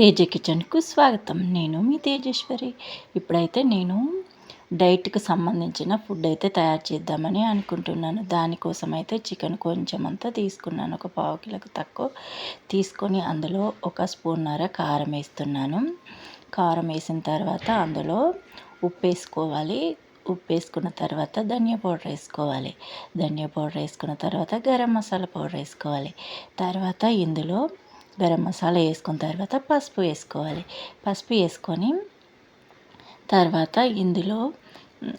తేజ కిచెన్కు స్వాగతం. నేను మీ తేజేశ్వరి. ఇప్పుడైతే నేను డైట్కి సంబంధించిన ఫుడ్ అయితే తయారు చేద్దామని అనుకుంటున్నాను. దానికోసం అయితే చికెన్ కొంచెం అంతా తీసుకున్నాను. ఒక పావు కిలోకి తక్కువ తీసుకొని అందులో ఒక స్పూన్నర కారం వేస్తున్నాను. కారం వేసిన తర్వాత అందులో ఉప్పు వేసుకోవాలి. ఉప్పు వేసుకున్న తర్వాత ధనియా పౌడర్ వేసుకోవాలి. ధనియా పౌడర్ వేసుకున్న తర్వాత గరం మసాలా పౌడర్ వేసుకోవాలి. తర్వాత ఇందులో గరం మసాలా వేసుకున్న తర్వాత పసుపు వేసుకోవాలి పసుపు వేసుకొని తర్వాత ఇందులో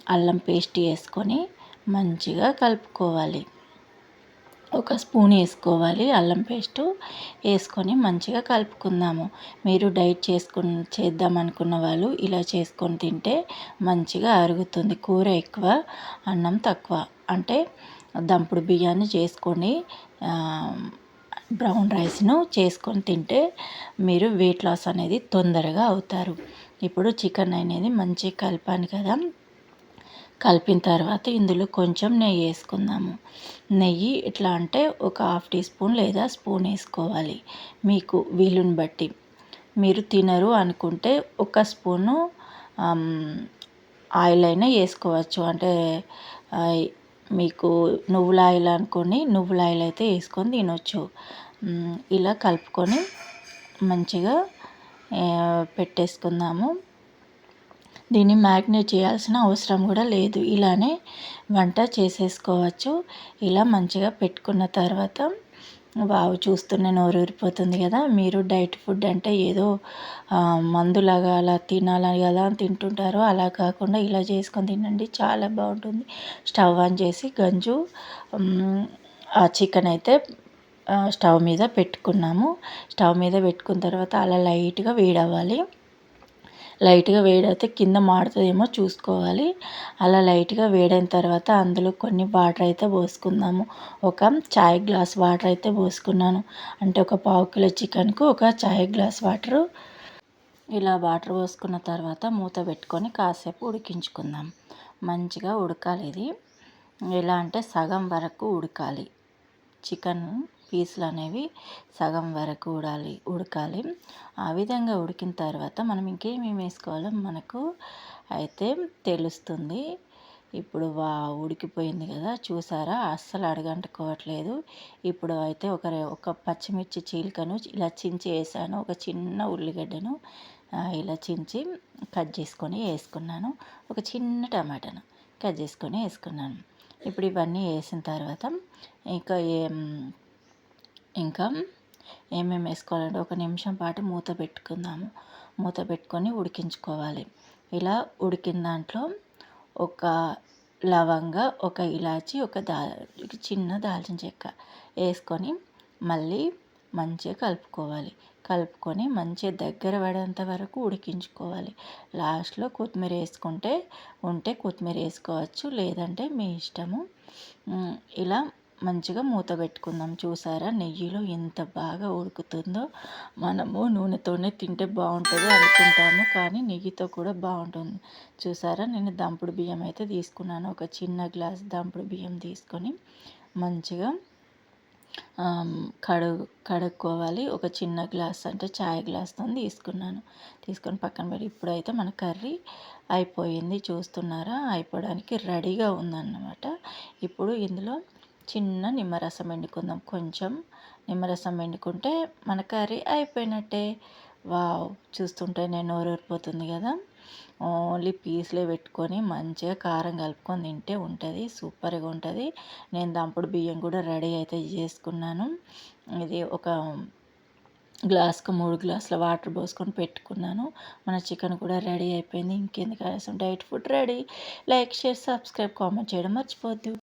అల్లం పేస్ట్ వేసుకొని మంచిగా కలుపుకోవాలి ఒక స్పూన్ వేసుకోవాలి అల్లం పేస్టు వేసుకొని మంచిగా కలుపుకుందాము మీరు డైట్ చేసుకుని చేద్దాం అనుకున్న వాళ్ళు ఇలా చేసుకొని తింటే మంచిగా అరుగుతుంది కూర ఎక్కువ అన్నం తక్కువ అంటే దంపుడు బియ్యాన్ని చేసుకొని బ్రౌన్ రైస్ను చేసుకొని తింటే మీరు వెయిట్ లాస్ అనేది తొందరగా అవుతారు. ఇప్పుడు చికెన్ అనేది మంచిగా కలిపాను కదా. కలిపిన తర్వాత ఇందులో కొంచెం నెయ్యి వేసుకుందాము. నెయ్యి ఎట్లా అంటే ఒక హాఫ్ టీ స్పూన్ లేదా స్పూన్ వేసుకోవాలి. మీకు వీలుని బట్టి. మీరు తినరు అనుకుంటే ఒక స్పూను ఆయిల్ అయినా వేసుకోవచ్చు. అంటే మీకు నువ్వుల ఆయిల్ అనుకొని నువ్వుల ఆయిల్ అయితే వేసుకొని తినొచ్చు. ఇలా కలుపుకొని మంచిగా పెట్టేసుకుందాము. దీన్ని మ్యాగ్నేట్ చేయాల్సిన అవసరం కూడా లేదు. ఇలానే వంట చేసేసుకోవచ్చు. ఇలా మంచిగా పెట్టుకున్న తర్వాత వావు చూస్తూనే నోరు ఊరిపోతుంది కదా. మీరు డైట్ ఫుడ్ అంటే ఏదో మందులాగా అలా తినాలని కదా అని తింటుంటారో అలా కాకుండా ఇలా చేసుకొని తినండి. చాలా బాగుంటుంది. స్టవ్ ఆన్ చేసి గంజు ఆ చికెన్ అయితే స్టవ్ మీద పెట్టుకున్నాము. స్టవ్ మీద పెట్టుకున్న తర్వాత అలా లైట్గా వేడవ్వాలి. లైట్గా వేడైతే కింద మాడుతుందేమో చూసుకోవాలి. అలా లైట్గా వేడైన తర్వాత అందులో కొన్ని వాటర్ అయితే పోసుకుందాము. ఒక చాయ్ గ్లాస్ వాటర్ అయితే పోసుకున్నాను. అంటే ఒక పావు కిలో చికెన్కు ఒక చాయ్ గ్లాస్ వాటరు. ఇలా వాటర్ పోసుకున్న తర్వాత మూత పెట్టుకొని కాసేపు ఉడికించుకుందాం. మంచిగా ఉడకాలి ఇది. ఎలా అంటే సగం వరకు ఉడకాలి. చికెన్ పీసులు అనేవి సగం వరకు ఉడాలి ఉడకాలి. ఆ విధంగా ఉడికిన తర్వాత మనం ఇంకేమేమి వేసుకోవాలో మనకు అయితే తెలుస్తుంది. ఇప్పుడు వా ఉడికిపోయింది కదా చూసారా? అస్సలు అడగంటుకోవట్లేదు. ఇప్పుడు అయితే ఒక ఒక పచ్చిమిర్చి చీలికను ఇలా చించి వేసాను. ఒక చిన్న ఉల్లిగడ్డను ఇలా చించి కట్ చేసుకొని వేసుకున్నాను. ఒక చిన్న టమాటాను కట్ చేసుకొని వేసుకున్నాను. ఇప్పుడు ఇవన్నీ వేసిన తర్వాత ఇంకా ఏం ఇంకా ఏమేమి వేసుకోవాలంటే ఒక నిమిషం పాటు మూత పెట్టుకుందాము. మూత పెట్టుకొని ఉడికించుకోవాలి. ఇలా ఉడికిన దాంట్లో ఒక లవంగ ఒక ఇలాచి ఒక దా చిన్న దాల్చిన చెక్క వేసుకొని మళ్ళీ మంచిగా కలుపుకోవాలి. కలుపుకొని మంచిగా దగ్గర పడేంత వరకు ఉడికించుకోవాలి. లాస్ట్లో కొత్తిమీర వేసుకుంటే ఉంటే కొత్తిమీర వేసుకోవచ్చు. లేదంటే మీ ఇష్టము. ఇలా మంచిగా మూత పెట్టుకుందాం. చూసారా? నెయ్యిలో ఎంత బాగా ఉడుకుతుందో. మనము నూనెతోనే తింటే బాగుంటుంది అనుకుంటాము. కానీ నెయ్యితో కూడా బాగుంటుంది. చూసారా? నేను దంపుడు బియ్యం అయితే తీసుకున్నాను. ఒక చిన్న గ్లాస్ దంపుడు బియ్యం తీసుకొని మంచిగా కడుగు కడుక్కోవాలి. ఒక చిన్న గ్లాస్ అంటే చాయ్ గ్లాస్తో తీసుకున్నాను. తీసుకొని పక్కన పెట్టి ఇప్పుడైతే మన కర్రీ అయిపోయింది. చూస్తున్నారా? అయిపోవడానికి రెడీగా ఉందన్నమాట. ఇప్పుడు ఇందులో చిన్న నిమ్మరసం ఎండుకుందాం కొంచెం నిమ్మరసం ఎండుకుంటే మన కర్రీ అయిపోయినట్టే. వావ్! చూస్తుంటే నేను నోరూరిపోతుంది కదా. ఓన్లీ పీస్లే పెట్టుకొని మంచిగా కారం కలుపుకొని తింటే ఉంటుంది. సూపర్గా ఉంటుంది. నేను దంపుడు బియ్యం కూడా రెడీ అయితే చేసుకున్నాను. ఇది ఒక గ్లాస్కి మూడు గ్లాసుల వాటర్ పోసుకొని పెట్టుకున్నాను. మన చికెన్ కూడా రెడీ అయిపోయింది. ఇంకెందుకు ఆలస్యం? Diet food ready. Like share subscribe comment చేయడం మర్చిపోద్దు.